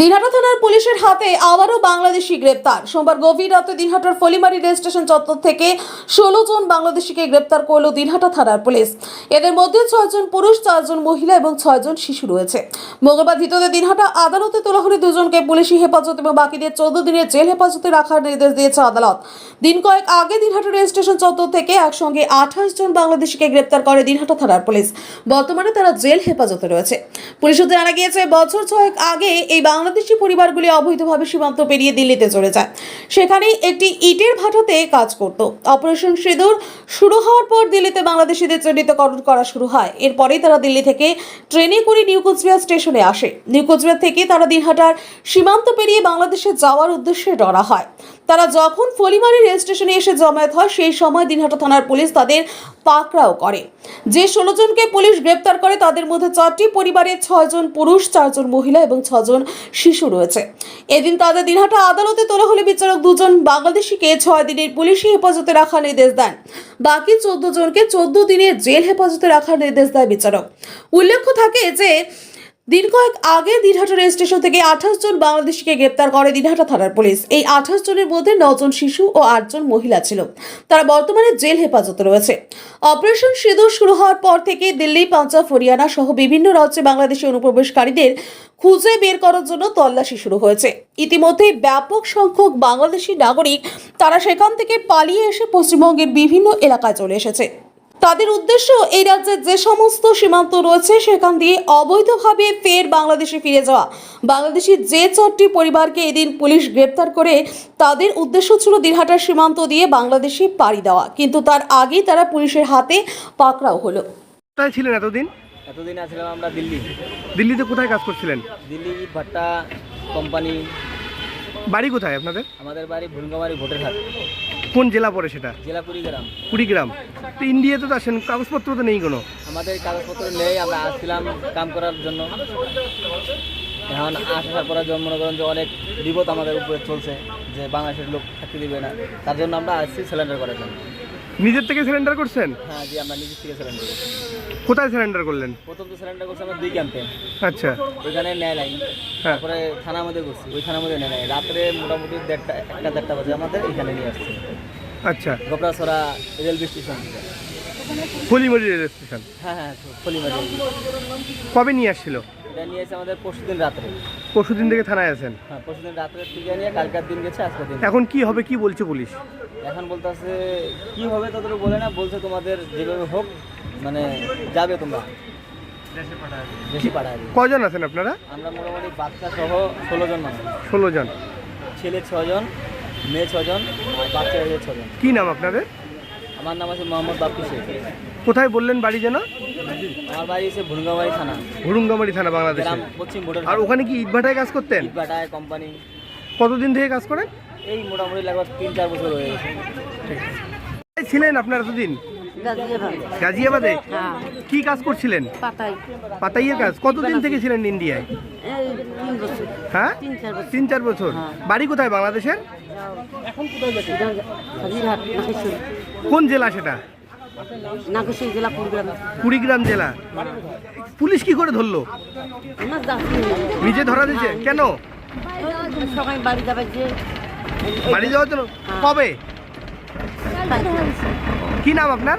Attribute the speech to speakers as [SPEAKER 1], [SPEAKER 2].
[SPEAKER 1] দিনহাটা থানার পুলিশের হাতে আবারও বাংলাদেশি গ্রেপ্তার। সোমবার গভীর রাতে দিনহাটার ফলিমারি রেল স্টেশন চত্বর থেকে ষোলো জন বাংলাদেশিকে গ্রেপ্তার করল দিনহাটা থানার পুলিশ। এদের মধ্যে ছয়জন পুরুষ, চারজন মহিলা এবং ছয়জন শিশু রয়েছে। মঙ্গলবার ধৃতদের দিনহাটা আদালতে তোলা হলে দুজনকে পুলিশি হেফাজত এবং বাকিদের চোদ্দ দিনের জেল হেফাজতে রাখার নির্দেশ দিয়েছে আদালত। দিন কয়েক আগে দিনহাটা রেল স্টেশন চত্বর থেকে একসঙ্গে আঠাশ জন বাংলাদেশিকে গ্রেপ্তার করে দিনহাটা থানার পুলিশ। বর্তমানে তারা জেল হেফাজতে রয়েছে। পুলিশ জানা গিয়েছে, বছর ছয়েক আগে এই বাংলাদেশি পরিবারগুলি অবৈধভাবে সীমান্ত পেরিয়ে দিল্লিতে চলে যায়। সেখানে একটি ইটের ভাটাতে কাজ করত। অপারেশন সিঁদুর শুরু হওয়ার পর দিল্লিতে বাংলাদেশিদের চিহ্নিতকরণ করা শুরু হয়। এরপরেই তারা দিল্লি থেকে ট্রেনে করে নিউ কোচবিহার স্টেশনে আসে। নিউ কোচবিহার থেকে তারা দিনহাটার সীমান্ত পেরিয়ে বাংলাদেশে যাওয়ার উদ্দেশ্যে রওনা হয়। তারা যখন ফলিমারি রেল স্টেশনে এসে জমায়েত হয়, সেই সময় দিনহাটা থানার পুলিশ তাদের পাকড়াও করে। যে ষোলো জনকে পুলিশ গ্রেপ্তার করে, তাদের মধ্যে চারটি পরিবারের ছয়জন পুরুষ, চারজন মহিলা এবং ছজন শিশু রয়েছে। এদিন তাদের দিনহাটা আদালতে তোলা হলে বিচারক দুজন বাংলাদেশিকে ছয় দিনের পুলিশি হেফাজতে রাখার নির্দেশ দেন। বাকি চোদ্দ জনকে চোদ্দ দিনের জেল হেফাজতে রাখার নির্দেশ দেয় বিচারক। উল্লেখ্য থাকে যে দিন কয়েক আগে দিনহাটা রেল স্টেশন থেকে আঠাশ জন বাংলাদেশিকে গ্রেপ্তার করে দিনহাটা থানার পুলিশ। এই আঠাশ জনের মধ্যে নজন শিশু ও আটজন মহিলা ছিল। তারা বর্তমানে জেল হেফাজতে রয়েছে। অপারেশন সিঁদুর শুরু হওয়ার পর থেকে দিল্লি, পাঞ্জাব, হরিয়ানা সহ বিভিন্ন রাজ্যে বাংলাদেশি অনুপ্রবেশকারীদের খুঁজে বের করার জন্য তল্লাশি শুরু হয়েছে। ইতিমধ্যেই ব্যাপক সংখ্যক বাংলাদেশি নাগরিক তারা সেখান থেকে পালিয়ে এসে পশ্চিমবঙ্গের বিভিন্ন এলাকায় চলে এসেছে। তাদের উদ্দেশ্য এই রাজ্যের যে সমস্ত সীমান্ত রয়েছে সেখান দিয়ে অবৈধভাবে ফের বাংলাদেশে ফিরে যাওয়া। বাংলাদেশি যে চারটি পরিবারকে এদিন পুলিশ গ্রেপ্তার করে তাদের উদ্দেশ্য ছিল দিনহাটার সীমান্ত দিয়ে বাংলাদেশে পাড়ি দেওয়া। কিন্তু তার আগেই তারা পুলিশের হাতে পাকড়াও হলো।
[SPEAKER 2] কোথায় ছিলেন এতদিন?
[SPEAKER 3] এতদিন আসলাম আমরা দিল্লি।
[SPEAKER 2] দিল্লিতে কোথায় কাজ করছিলেন?
[SPEAKER 3] দিল্লি ভাট্টা কোম্পানি
[SPEAKER 2] বাড়ি কোথায় আপনাদের?
[SPEAKER 3] আমাদের বাড়ি ভুলগামারি ভোটের হাট
[SPEAKER 2] কোন জেলা পড়ে সেটা?
[SPEAKER 3] জেলা কুড়িগ্রাম।
[SPEAKER 2] কুড়িগ্রাম। তো ইন্ডিয়াতে তো আসেন কাগজপত্র তো নেই কোনো?
[SPEAKER 3] আমাদের কাগজপত্র নেই আমরা আসছিলাম কাম করার জন্য। এখন আসার পরে যেমন মনে করেন যে অনেক বিপদ আমাদের উপরে চলছে যে বাংলাদেশের লোক থাকতে দিবে না তার জন্য আমরা আসছি সিলিন্ডার করার জন্য।
[SPEAKER 2] নিজের থেকে সিলিন্ডার করছেন?
[SPEAKER 3] হ্যাঁ জি আমরা নিজের থেকে সিলিন্ডার
[SPEAKER 2] কোথায় সিলিন্ডার করলেন?
[SPEAKER 3] প্রথম তো সিলিন্ডার করছি আমরা দুই ক্যাম্পে
[SPEAKER 2] আচ্ছা।
[SPEAKER 3] ওইখানে নেয় নাই।
[SPEAKER 2] হ্যাঁ।
[SPEAKER 3] তারপরে থানার মধ্যে করছি ওই থানার মধ্যে নেয় নাই। রাত্রে মোটামুটি দেড়টা একটা দেড়টা বাজে আমাদের এখানে নিয়ে আসছে।
[SPEAKER 2] আচ্ছা।
[SPEAKER 3] Goprachhara railway station.
[SPEAKER 2] Falimari rail station.
[SPEAKER 3] হ্যাঁ হ্যাঁ ফলিমারি
[SPEAKER 2] কবে নিয়ে আসছিল?
[SPEAKER 3] এটা নিয়ে এসে আমাদের পরশুদিন রাত্রে।
[SPEAKER 2] পরশুদিন থেকে থানায় আছেন?
[SPEAKER 3] হ্যাঁ পরশুদিন রাত্রে থেকে নিয়ে কালকার দিন গেছে আজকের দিন।
[SPEAKER 2] এখন কি হবে কি বলছে পুলিশ?
[SPEAKER 3] এখন বলতেছে কি হবে তোদের বলে না বলছে তোমাদের যেভাবে হোক মানে যাবে তোমরা।
[SPEAKER 2] কজন আছেন আপনারা?
[SPEAKER 3] আমরা মোটামুটি বাচ্চা সহ ষোলো জন মানুষ।
[SPEAKER 2] ষোলো জন।
[SPEAKER 3] ছেলে ছজন মেয়ে ছজন আর বাচ্চা হয়েছে ছজন।
[SPEAKER 2] কি নাম আপনাদের?
[SPEAKER 3] আমার নাম আছে মোহাম্মদ বাপ্পি শেখ।
[SPEAKER 2] কোথায় বললেন বাড়ি যেন?
[SPEAKER 3] আমার বাড়ি এসে ভুলগামারি থানা।
[SPEAKER 2] হুড়ুঙ্গামারি থানা বাংলাদেশে।
[SPEAKER 3] গ্রাম পশ্চিম বোর্ডের
[SPEAKER 2] আর ওখানে কি ইটভাটায় কাজ করতেন?
[SPEAKER 3] ইটভাটায় কোম্পানি
[SPEAKER 2] কতদিন থেকে কাজ করেন?
[SPEAKER 3] এই মোটামুটি লাগবে তিন চার বছর হয়ে গেছে।
[SPEAKER 2] ছিলেন আপনারা এতদিন? গাজিয়াবাদে।
[SPEAKER 4] হ্যাঁ।
[SPEAKER 2] কি কাজ করছিলেন?
[SPEAKER 4] পাতাই।
[SPEAKER 2] পাতাইয়ের কাজ। কতদিন থেকে ছিলেন ইন্ডিয়ায়?
[SPEAKER 4] এই তিন বছর।
[SPEAKER 2] হ্যাঁ?
[SPEAKER 4] তিন চার বছর। হ্যাঁ।
[SPEAKER 2] বাড়ি কোথায়? বাংলাদেশের? কোন জেলা সেটা?
[SPEAKER 4] নাগেশ্বরী জেলা কুড়িগ্রাম।
[SPEAKER 2] কুড়িগ্রাম জেলা। পুলিশ কি করে ধরলো? নিজে ধরা দিয়েছে? কেন?
[SPEAKER 4] সবাই বাড়ি যাবে যে
[SPEAKER 2] বাড়ি যাওয়ার জন্য? কবে? কি নাম আপনার?